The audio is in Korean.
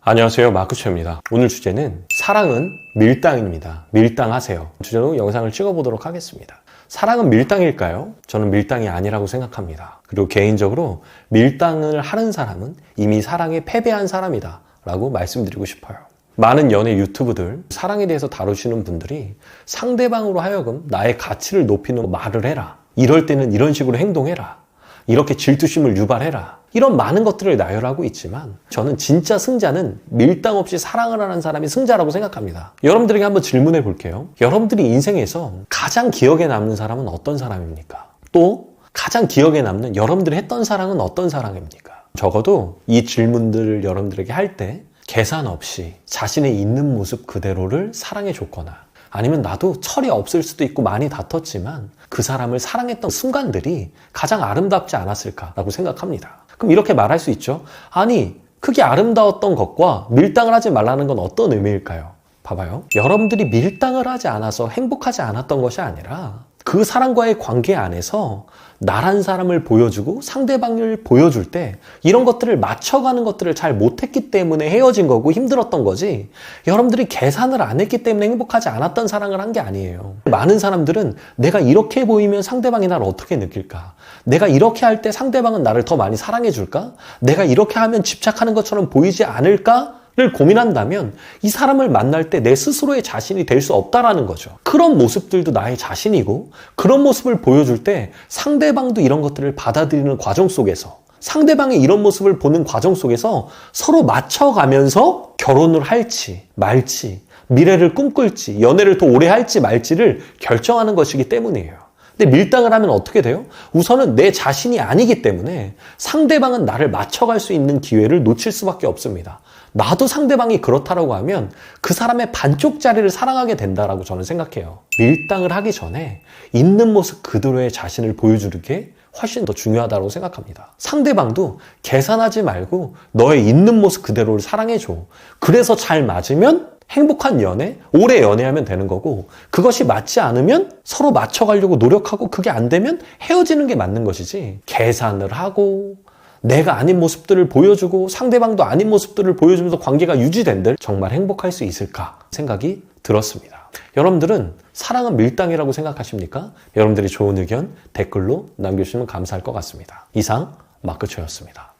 안녕하세요. 마크초입니다. 오늘 주제는 사랑은 밀당입니다. 밀당하세요. 주제로 영상을 찍어보도록 하겠습니다. 사랑은 밀당일까요? 저는 밀당이 아니라고 생각합니다. 그리고 개인적으로 밀당을 하는 사람은 이미 사랑에 패배한 사람이다 라고 말씀드리고 싶어요. 많은 연애 유튜브들 사랑에 대해서 다루시는 분들이 상대방으로 하여금 나의 가치를 높이는 말을 해라. 이럴 때는 이런 식으로 행동해라 이렇게 질투심을 유발해라. 이런 많은 것들을 나열하고 있지만 저는 진짜 승자는 밀당 없이 사랑을 하는 사람이 승자라고 생각합니다. 여러분들에게 한번 질문해 볼게요. 여러분들이 인생에서 가장 기억에 남는 사람은 어떤 사람입니까? 또 가장 기억에 남는 여러분들이 했던 사랑은 어떤 사랑입니까? 적어도 이 질문들을 여러분들에게 할 때 계산 없이 자신의 있는 모습 그대로를 사랑해 줬거나 아니면 나도 철이 없을 수도 있고 많이 다퉜지만 그 사람을 사랑했던 순간들이 가장 아름답지 않았을까라고 생각합니다. 그럼 이렇게 말할 수 있죠. 아니, 그게 아름다웠던 것과 밀당을 하지 말라는 건 어떤 의미일까요? 봐봐요. 여러분들이 밀당을 하지 않아서 행복하지 않았던 것이 아니라 그 사람과의 관계 안에서 나란 사람을 보여주고 상대방을 보여줄 때 이런 것들을 맞춰가는 것들을 잘 못했기 때문에 헤어진 거고 힘들었던 거지 여러분들이 계산을 안 했기 때문에 행복하지 않았던 사랑을 한 게 아니에요. 많은 사람들은 내가 이렇게 보이면 상대방이 나를 어떻게 느낄까? 내가 이렇게 할 때 상대방은 나를 더 많이 사랑해 줄까? 내가 이렇게 하면 집착하는 것처럼 보이지 않을까? 를 고민한다면 이 사람을 만날 때 내 스스로의 자신이 될 수 없다라는 거죠. 그런 모습들도 나의 자신이고 그런 모습을 보여줄 때 상대방도 이런 것들을 받아들이는 과정 속에서 상대방의 이런 모습을 보는 과정 속에서 서로 맞춰가면서 결혼을 할지 말지 미래를 꿈꿀지 연애를 더 오래 할지 말지를 결정하는 것이기 때문이에요. 근데 밀당을 하면 어떻게 돼요? 우선은 내 자신이 아니기 때문에 상대방은 나를 맞춰갈 수 있는 기회를 놓칠 수밖에 없습니다. 나도 상대방이 그렇다라고 하면 그 사람의 반쪽짜리를 사랑하게 된다라고 저는 생각해요. 밀당을 하기 전에 있는 모습 그대로의 자신을 보여주는 게 훨씬 더 중요하다고 생각합니다. 상대방도 계산하지 말고 너의 있는 모습 그대로를 사랑해줘. 그래서 잘 맞으면 행복한 연애, 오래 연애하면 되는 거고, 그것이 맞지 않으면 서로 맞춰가려고 노력하고, 그게 안 되면 헤어지는 게 맞는 것이지, 계산을 하고, 내가 아닌 모습들을 보여주고, 상대방도 아닌 모습들을 보여주면서 관계가 유지된들, 정말 행복할 수 있을까 생각이 들었습니다. 여러분들은 사랑은 밀당이라고 생각하십니까? 여러분들이 좋은 의견 댓글로 남겨주시면 감사할 것 같습니다. 이상, 마크초였습니다.